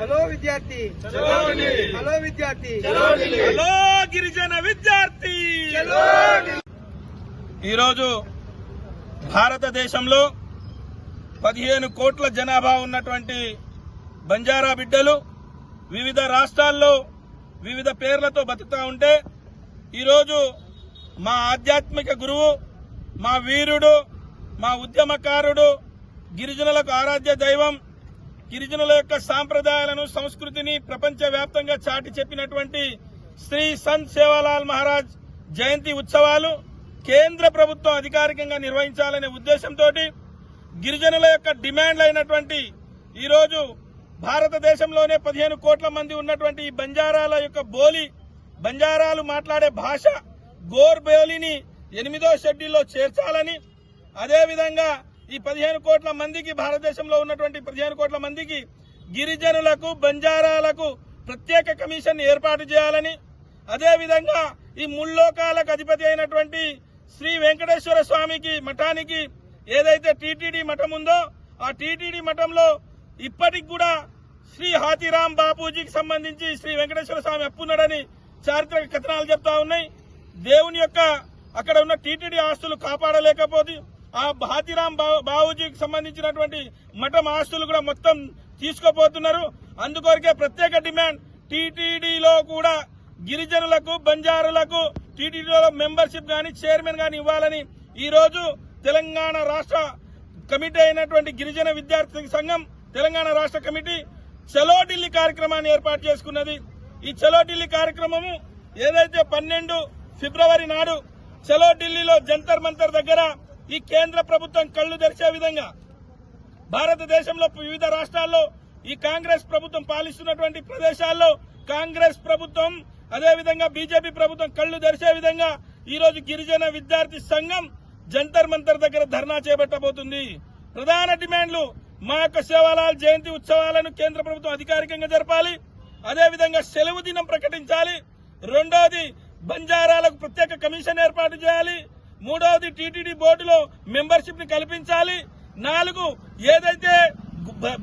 Hello విద్యార్థి. Hello విద్యార్థి. Hello గిరిజన విద్యార్థి. ఈరోజు భారతదేశంలో పదిహేను కోట్ల జనాభా ఉన్నటువంటి బంజారా బిడ్డలు వివిధ రాష్ట్రాల్లో వివిధ పేర్లతో బతుకుతా ఉంటే ఈరోజు మా ఆధ్యాత్మిక గురువు మా వీరుడు మా ఉద్యమకారుడు గిరిజనులకు ఆరాధ్య దైవం గిరిజనుల యొక్క సాంప్రదాయాలను సంస్కృతిని ప్రపంచవ్యాప్తంగా చాటి చెప్పినటువంటి శ్రీ సంత్ సేవాలాల్ మహారాజ్ జయంతి ఉత్సవాలు కేంద్ర ప్రభుత్వం అధికారికంగా నిర్వహించాలనే ఉద్దేశంతో గిరిజనుల యొక్క డిమాండ్లు అయినటువంటి ఈరోజు భారతదేశంలోనే పదిహేను కోట్ల మంది ఉన్నటువంటి ఈ బంజారాల యొక్క బోలి బంజారాలు మాట్లాడే భాష గోర్ బోలిని ఎనిమిదో షెడ్యూల్లో చేర్చాలని అదేవిధంగా ఈ పదిహేను కోట్ల మందికి భారతదేశంలో ఉన్నటువంటి పదిహేను కోట్ల మందికి గిరిజనులకు బంజారాలకు ప్రత్యేక కమిషన్ ఏర్పాటు చేయాలని అదేవిధంగా ఈ ముల్లోకాలకు అధిపతి అయినటువంటి శ్రీ వెంకటేశ్వర స్వామికి మఠానికి ఏదైతే టీటీడీ మఠం ఉందో ఆ టీటీడీ మఠంలో ఇప్పటికి కూడా శ్రీ హాతీరాం బాపూజీకి సంబంధించి శ్రీ వెంకటేశ్వర స్వామి అప్పున్నాడని చారిత్రక కథనాలు చెప్తా ఉన్నాయి. దేవుని యొక్క అక్కడ ఉన్న టీటీడీ ఆస్తులు కాపాడలేకపోతే ఆ హాతీరాం బా- బాబూజీకి సంబంధించినటువంటి మఠం ఆస్తులు కూడా మొత్తం తీసుకోపోతున్నారు. అందుకొరకే ప్రత్యేక డిమాండ్ టీటీడీలో కూడా గిరిజనులకు బంజారులకు టీటీడీలో మెంబర్షిప్ గాని చైర్మన్ గాని ఇవ్వాలని ఈ రోజు తెలంగాణ రాష్ట్ర కమిటీ అయినటువంటి గిరిజన విద్యార్థి సంఘం తెలంగాణ రాష్ట్ర కమిటీ చలో ఢిల్లీ కార్యక్రమాన్ని ఏర్పాటు చేసుకున్నది. ఈ చలో ఢిల్లీ కార్యక్రమము ఏదైతే పన్నెండు ఫిబ్రవరి నాడు చలో ఢిల్లీలో జంతర్ మంతర్ దగ్గర ఈ కేంద్ర ప్రభుత్వం కళ్ళు తెరిచే విధంగా భారతదేశంలో వివిధ రాష్ట్రాల్లో ఈ కాంగ్రెస్ ప్రభుత్వం పాలిస్తున్నటువంటి ప్రదేశాల్లో కాంగ్రెస్ ప్రభుత్వం అదేవిధంగా బీజేపీ ప్రభుత్వం కళ్ళు తెరిచే విధంగా ఈరోజు గిరిజన విద్యార్థి సంఘం జంతర్ మంతర్ దగ్గర ధర్నా చేపట్టబోతుంది. ప్రధాన డిమాండ్లు మా యొక్క సేవాలాల్ జయంతి ఉత్సవాలను కేంద్ర ప్రభుత్వం అధికారికంగా జరపాలి. అదేవిధంగా సెలవు దినం ప్రకటించాలి. రెండోది బంజారాలకు ప్రత్యేక కమిషన్ ఏర్పాటు చేయాలి. మూడవది టీటీడీ బోర్డులో మెంబర్షిప్ని కల్పించాలి. నాలుగు ఏదైతే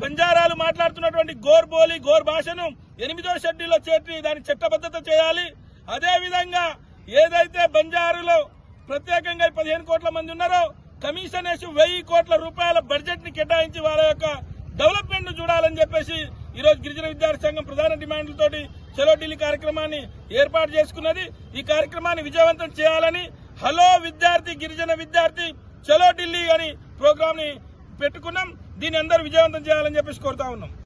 బంజారాలు మాట్లాడుతున్నటువంటి గోర్ బోలి గోర్ భాషను ఎనిమిదో షెడ్యూల్లో చేర్చి దాని చట్టబద్ధత చేయాలి. అదేవిధంగా ఏదైతే బంజారులో ప్రత్యేకంగా పదిహేను కోట్ల మంది ఉన్నారో కమిషన్ వేసి వెయ్యి కోట్ల రూపాయల బడ్జెట్ని కేటాయించి వాళ్ళ యొక్క డెవలప్మెంట్ను చూడాలని చెప్పేసి ఈ రోజు గిరిజన విద్యార్థి సంఘం ప్రధాన డిమాండ్లతోటి చెలో ఢిల్లీ కార్యక్రమాన్ని ఏర్పాటు చేసుకున్నది. ఈ కార్యక్రమాన్ని విజయవంతం చేయాలని హలో విద్యార్థి గిరిజన విద్యార్థి చలో ఢిల్లీ అని ప్రోగ్రామ్ని పెట్టుకున్నాం. దీన్ని అందరూ విజయవంతం చేయాలని చెప్పేసి కోరుతా ఉన్నాం.